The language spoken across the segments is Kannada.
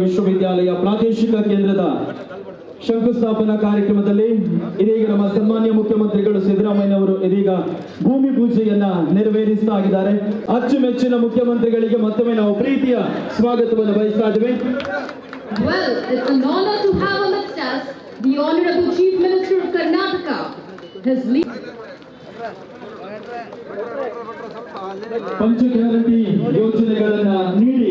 ವಿಶ್ವವಿದ್ಯಾಲಯ ಪ್ರಾದೇಶಿಕ ಕೇಂದ್ರದ ಶಂಕುಸ್ಥಾಪನಾ ಕಾರ್ಯಕ್ರಮದಲ್ಲಿ ಇದೀಗ ನಮ್ಮ ಸನ್ಮಾನ್ಯ ಮುಖ್ಯಮಂತ್ರಿಗಳು ಸಿದ್ದರಾಮಯ್ಯ ಅವರು ಇದೀಗ ಭೂಮಿ ಪೂಜೆಯನ್ನ ನೆರವೇರಿಸ್ತಾ ಇದ್ದಾರೆ ಅಚ್ಚುಮೆಚ್ಚಿನ ಮುಖ್ಯಮಂತ್ರಿಗಳಿಗೆ ಮತ್ತೊಮ್ಮೆ ನಾವು ಪ್ರೀತಿಯ ಸ್ವಾಗತವನ್ನು ಬಯಸ್ತಾ ಇದ್ದೇವೆ. ಪಂಚ ಗ್ಯಾರಂಟಿ ಯೋಜನೆಗಳನ್ನ ನೀಡಿ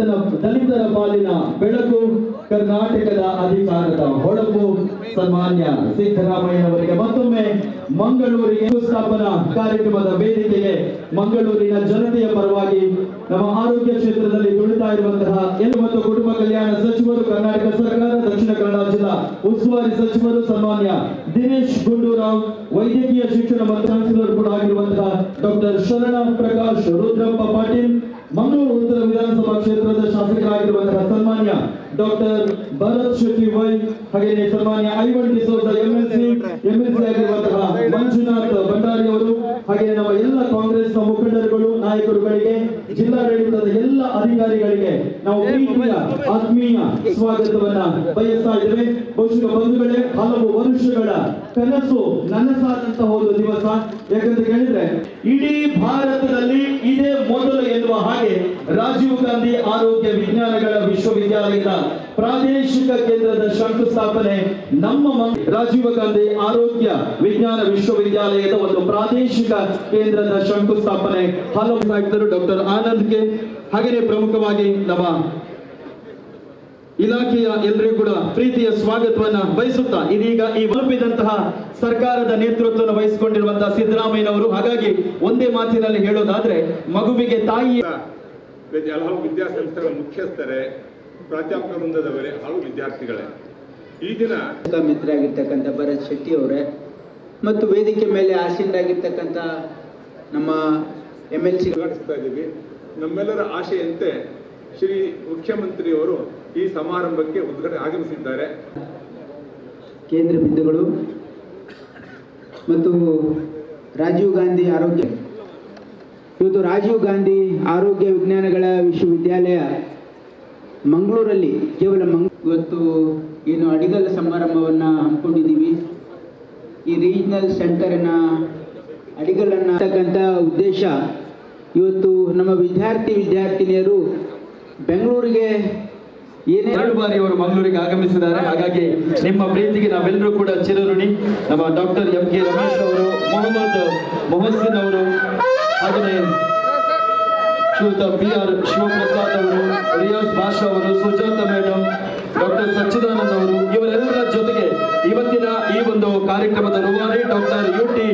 ದಲಿತರ ದಲಿತರ ಪಾಲಿನ ಬೆಳಕು ಕರ್ನಾಟಕದ ಅಧಿಕಾರದ ಹೊಳಪು. ಸನ್ಮಾನ್ಯ ಸಿದ್ದರಾಮಯ್ಯನವರಿಗೆ ಮತ್ತೊಮ್ಮೆ ಮಂಗಳೂರಿಗೆ ಸ್ಥಾಪನಾ ಕಾರ್ಯಕ್ರಮದ ವೇದಿಕೆಗೆ ಮಂಗಳೂರಿನ ಜನತೆಯ ಪರವಾಗಿ ನಮ್ಮ ಆರೋಗ್ಯ ಕ್ಷೇತ್ರದಲ್ಲಿ ದುಡಿತಾ ಇರುವಂತಹ ಎಲ್ಲ ಮತ್ತು ಕುಟುಂಬ ಕಲ್ಯಾಣ ಸಚಿವರು, ಕರ್ನಾಟಕ ಸರ್ಕಾರ, ದಕ್ಷಿಣ ಕನ್ನಡ ಜಿಲ್ಲಾ ಉಸ್ತುವಾರಿ ಸಚಿವರು, ಸನ್ಮಾನ್ಯ ದಿನೇಶ್ ಗುಂಡೂರಾವ್, ವೈದ್ಯಕೀಯ ಶಿಕ್ಷಣ ಮತ್ತು ಕೂಡ ಆಗಿರುವಂತಹ ಡಾಕ್ಟರ್ ಶರಣ ಪ್ರಕಾಶ್ ರುದ್ರಪ್ಪ ಪಾಟೀಲ್ ಶಾಸಕರಾಗಿರುವಂತಹ ಸನ್ಮಾನ್ಯ ಡಾಕ್ಟರ್ ಭರತ್ ಶೆಟ್ಟಿ ವೈ, ಹಾಗೆಯೇ ಸನ್ಮಾನ್ಯ ಐವನ್ ಎಂ ಎಂಎಲ್ಸಿ ಎಂಎಲ್ಸಿ ಆಗಿರುವಂತಹ ಮಂಜುನಾಥ್ ಭಂಡಾರಿ ಅವರು, ಹಾಗೆಯೇ ನಮ್ಮ ಎಲ್ಲ ಕಾಂಗ್ರೆಸ್ ಮುಖಂಡರುಗಳು, ನಾಯಕರುಗಳಿಗೆ, ಜಿಲ್ಲಾಡಳಿತದ ಎಲ್ಲ ಅಧಿಕಾರಿಗಳಿಗೆ ನಾವು ಪ್ರೀತಿಯ, ಆತ್ಮೀಯ ಸ್ವಾಗತವನ್ನ ಬಯಸ್ತಾ ಇದ್ದೇವೆ. ಬಹುಶಃ ಬಂಧುಗಳೇ, ಹಲವು ವರ್ಷಗಳ ಕನಸು ನನಸಾದಂತಹ ಒಂದು ದಿವಸ. ಯಾಕಂತ ಕೇಳಿದ್ರೆ, ಇಡೀ ಭಾರತದಲ್ಲಿ ಇದೇ ಮೊದಲು ಎನ್ನುವ ಹಾಗೆ ರಾಜೀವ್ ಗಾಂಧಿ ಆರೋಗ್ಯ ವಿಜ್ಞಾನಗಳ ವಿಶ್ವವಿದ್ಯಾಲಯದ ಪ್ರಾದೇಶಿಕ ಕೇಂದ್ರದ ಶಂಕುಸ್ಥಾಪನೆ ನಮ್ಮ ರಾಜೀವ್ ಗಾಂಧಿ ಆರೋಗ್ಯ ವಿಜ್ಞಾನ ವಿಶ್ವವಿದ್ಯಾಲಯದ ಒಂದು ಪ್ರಾದೇಶಿಕ ಕೇಂದ್ರದ ಶಂಕುಸ್ಥಾಪನೆ. ಹಲವು ಡಾಕ್ಟರ್ ಆನಂದ್ಗೆ ಹಾಗೆಯೇ ಪ್ರಮುಖವಾಗಿ ನಮ್ಮ ಇಲಾಖೆಯ ಎಲ್ಲರಿಗೂ ಕೂಡ ಪ್ರೀತಿಯ ಸ್ವಾಗತವನ್ನ ಬಯಸುತ್ತಾ ಇದೀಗ ಈ ತಲುಪಿದಂತಹ ಸರ್ಕಾರದ ನೇತೃತ್ವವನ್ನು ವಹಿಸಿಕೊಂಡಿರುವಂತಹ ಸಿದ್ದರಾಮಯ್ಯನವರು. ಹಾಗಾಗಿ ಒಂದೇ ಮಾತಿನಲ್ಲಿ ಹೇಳೋದಾದ್ರೆ ಮಗುವಿಗೆ ತಾಯಿ ವಿದ್ಯಾ- ಹಲವು ವಿದ್ಯಾಸಂಸ್ಥೆಗಳ ಮುಖ್ಯಸ್ಥರೇ ಪ್ರಾಧ್ಯಾಪಕ ವೃಂದದವರೇ ಹಲವು ವಿದ್ಯಾರ್ಥಿಗಳೇ. ಈ ದಿನ ಮಿತ್ರ ಆಗಿರ್ತಕ್ಕಂಥ ಭರತ್ ಶೆಟ್ಟಿ ಅವರೇ ಮತ್ತು ವೇದಿಕೆ ಮೇಲೆ ಆಸೀನರಾಗಿರ್ತಕ್ಕಂಥ ನಮ್ಮ ಎಂ ಎಲ್ ಸಿ ಉದ್ಘಾಟಿಸ್ತಾ ಇದ್ದೀವಿ. ನಮ್ಮೆಲ್ಲರ ಆಶೆಯಂತೆ ಶ್ರೀ ಮುಖ್ಯಮಂತ್ರಿಯವರು ಈ ಸಮಾರಂಭಕ್ಕೆ ಉದ್ಘಾಟನೆ ಆಗಮಿಸಿದ್ದಾರೆ. ಕೇಂದ್ರ ಬಿಂದುಗಳು ಮತ್ತು ರಾಜೀವ್ ಗಾಂಧಿ ಆರೋಗ್ಯ. ಇವತ್ತು ರಾಜೀವ್ ಗಾಂಧಿ ಆರೋಗ್ಯ ವಿಜ್ಞಾನಗಳ ವಿಶ್ವವಿದ್ಯಾಲಯ ಮಂಗಳೂರಲ್ಲಿ ಕೇವಲ ಮಂಗ್ ಇವತ್ತು ಏನು ಅಡಿಗಲ್ ಸಮಾರಂಭವನ್ನು ಹಮ್ಮಿಕೊಂಡಿದ್ದೀವಿ. ಈ ರೀಜನಲ್ ಸೆಂಟರಿನ ಅಡಿಗಲನ್ನು ಉದ್ದೇಶ ಇವತ್ತು ನಮ್ಮ ವಿದ್ಯಾರ್ಥಿ ವಿದ್ಯಾರ್ಥಿನಿಯರು ಬೆಂಗಳೂರಿಗೆ ಏನೇ ಎರಡು ಬಾರಿ ಅವರು ಮಂಗಳೂರಿಗೆ ಆಗಮಿಸಿದ್ದಾರೆ. ಹಾಗಾಗಿ ನಿಮ್ಮ ಪ್ರೀತಿಗೆ ನಾವೆಲ್ಲರೂ ಕೂಡ ಚಿರಋಣಿ. ನಮ್ಮ ಡಾಕ್ಟರ್ ಎಂ ಕೆ ರಮೇಶ್ ಅವರು, ಮೊಹಮ್ಮದ್ ಮೊಹಸಿನ್ ಅವರು ಹಾಗೆಯೇ ಶ್ರೀಯುತ ಪಿ ಆರ್ ಶಿವಪ್ರಸಾದ್ ಅವರು, ರಿಯಾಜ್ ಭಾಷಾ ಅವರು, ಸುಜಾತ ಮೇಡಮ್ ಡಾಕ್ಟರ್ ಸಚ್ಚಿದಾನಂದ್ ಅವರು, ಇವರೆಲ್ಲರ ಜೊತೆಗೆ ಇವತ್ತಿನ ಈ ಒಂದು ಕಾರ್ಯಕ್ರಮದ ರೂವಾರಿ ಡಾಕ್ಟರ್ ಯು ಟಿ